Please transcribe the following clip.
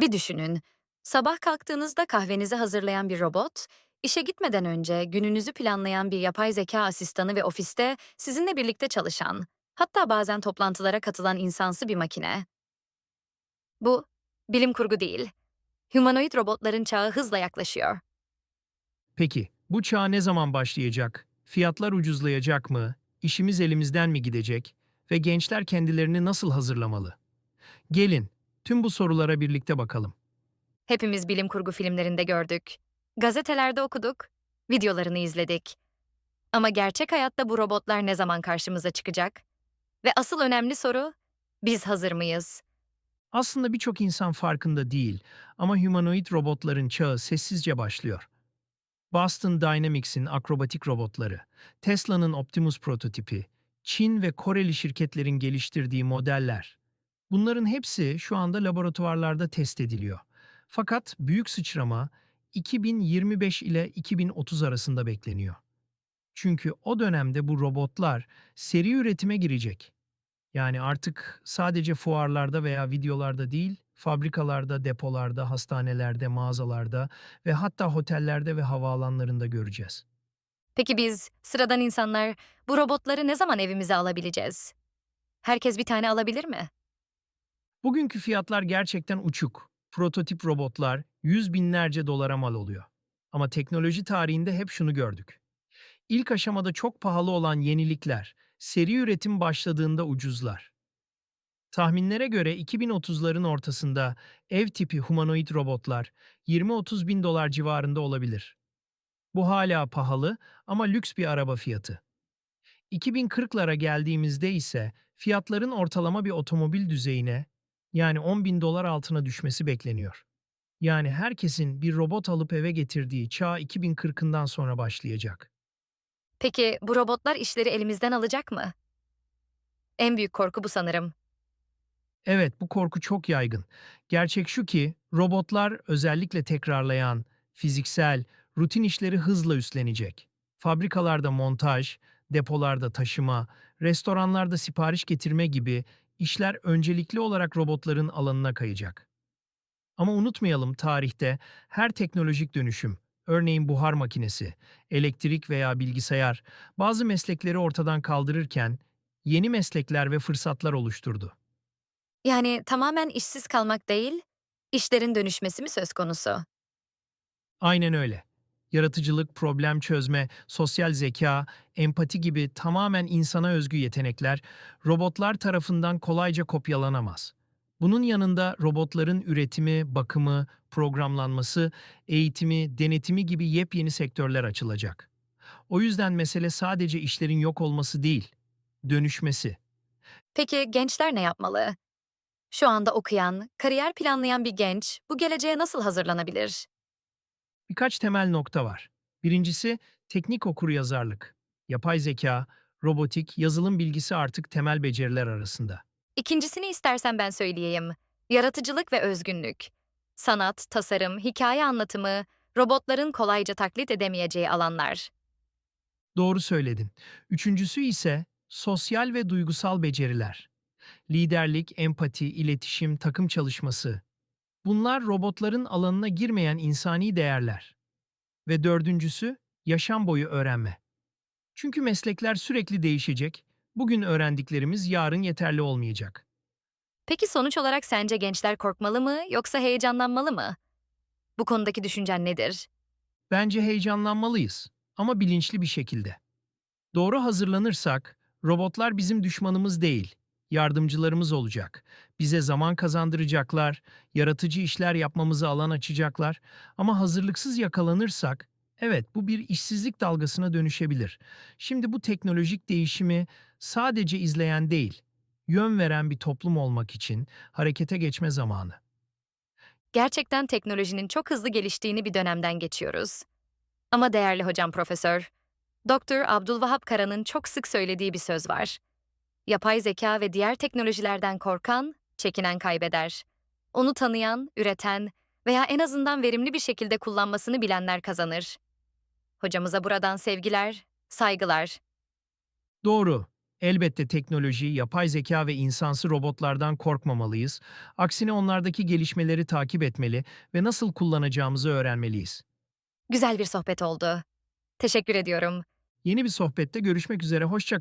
Bir düşünün. Sabah kalktığınızda kahvenizi hazırlayan bir robot, işe gitmeden önce gününüzü planlayan bir yapay zeka asistanı ve ofiste sizinle birlikte çalışan, hatta bazen toplantılara katılan insansı bir makine. Bu bilim kurgu değil. Humanoid robotların çağı hızla yaklaşıyor. Peki, bu çağ ne zaman başlayacak? Fiyatlar ucuzlayacak mı? İşimiz elimizden mi gidecek? Ve gençler kendilerini nasıl hazırlamalı? Gelin, tüm bu sorulara birlikte bakalım. Hepimiz bilim kurgu filmlerinde gördük. Gazetelerde okuduk, videolarını izledik. Ama gerçek hayatta bu robotlar ne zaman karşımıza çıkacak? Ve asıl önemli soru, biz hazır mıyız? Aslında birçok insan farkında değil ama humanoid robotların çağı sessizce başlıyor. Boston Dynamics'in akrobatik robotları, Tesla'nın Optimus prototipi, Çin ve Koreli şirketlerin geliştirdiği modeller. Bunların hepsi şu anda laboratuvarlarda test ediliyor. Fakat büyük sıçrama 2025 ile 2030 arasında bekleniyor. Çünkü o dönemde bu robotlar seri üretime girecek. Yani artık sadece fuarlarda veya videolarda değil, fabrikalarda, depolarda, hastanelerde, mağazalarda ve hatta otellerde ve havaalanlarında göreceğiz. Peki biz, sıradan insanlar, bu robotları ne zaman evimize alabileceğiz? Herkes bir tane alabilir mi? Bugünkü fiyatlar gerçekten uçuk. Prototip robotlar yüz binlerce dolara mal oluyor. Ama teknoloji tarihinde hep şunu gördük. İlk aşamada çok pahalı olan yenilikler, seri üretim başladığında ucuzlar. Tahminlere göre 2030'ların ortasında ev tipi humanoid robotlar 20-30 bin dolar civarında olabilir. Bu hala pahalı ama lüks bir araba fiyatı. 2040'lara geldiğimizde ise fiyatların ortalama bir otomobil düzeyine yani 10 bin dolar altına düşmesi bekleniyor. Yani herkesin bir robot alıp eve getirdiği çağ 2040'ından sonra başlayacak. Peki bu robotlar işleri elimizden alacak mı? En büyük korku bu sanırım. Evet, bu korku çok yaygın. Gerçek şu ki, robotlar özellikle tekrarlayan, fiziksel, rutin işleri hızla üstlenecek. Fabrikalarda montaj, depolarda taşıma, restoranlarda sipariş getirme gibi işler öncelikli olarak robotların alanına kayacak. Ama unutmayalım tarihte her teknolojik dönüşüm, örneğin buhar makinesi, elektrik veya bilgisayar, bazı meslekleri ortadan kaldırırken yeni meslekler ve fırsatlar oluşturdu. Yani tamamen işsiz kalmak değil, işlerin dönüşmesi mi söz konusu? Aynen öyle. Yaratıcılık, problem çözme, sosyal zeka, empati gibi tamamen insana özgü yetenekler robotlar tarafından kolayca kopyalanamaz. Bunun yanında robotların üretimi, bakımı, programlanması, eğitimi, denetimi gibi yepyeni sektörler açılacak. O yüzden mesele sadece işlerin yok olması değil, dönüşmesi. Peki gençler ne yapmalı? Şu anda okuyan, kariyer planlayan bir genç bu geleceğe nasıl hazırlanabilir? Birkaç temel nokta var. Birincisi teknik okuryazarlık. Yapay zeka, robotik, yazılım bilgisi artık temel beceriler arasında. İkincisini istersen ben söyleyeyim. Yaratıcılık ve özgünlük. Sanat, tasarım, hikaye anlatımı, robotların kolayca taklit edemeyeceği alanlar. Doğru söyledin. Üçüncüsü ise sosyal ve duygusal beceriler. Liderlik, empati, iletişim, takım çalışması. Bunlar robotların alanına girmeyen insani değerler. Ve dördüncüsü yaşam boyu öğrenme. Çünkü meslekler sürekli değişecek, bugün öğrendiklerimiz yarın yeterli olmayacak. Peki sonuç olarak sence gençler korkmalı mı yoksa heyecanlanmalı mı? Bu konudaki düşüncen nedir? Bence heyecanlanmalıyız ama bilinçli bir şekilde. Doğru hazırlanırsak robotlar bizim düşmanımız değil, yardımcılarımız olacak. Bize zaman kazandıracaklar, yaratıcı işler yapmamıza alan açacaklar ama hazırlıksız yakalanırsak evet bu bir işsizlik dalgasına dönüşebilir. Şimdi bu teknolojik değişimi sadece izleyen değil, yön veren bir toplum olmak için harekete geçme zamanı. Gerçekten teknolojinin çok hızlı geliştiğini bir dönemden geçiyoruz. Ama değerli hocam profesör, Dr. Abdülvahap Kara'nın çok sık söylediği bir söz var. Yapay zeka ve diğer teknolojilerden korkan, çekinen kaybeder. Onu tanıyan, üreten veya en azından verimli bir şekilde kullanmasını bilenler kazanır. Hocamıza buradan sevgiler, saygılar. Doğru. Elbette teknoloji, yapay zeka ve insansı robotlardan korkmamalıyız. Aksine onlardaki gelişmeleri takip etmeli ve nasıl kullanacağımızı öğrenmeliyiz. Güzel bir sohbet oldu. Teşekkür ediyorum. Yeni bir sohbette görüşmek üzere, hoşça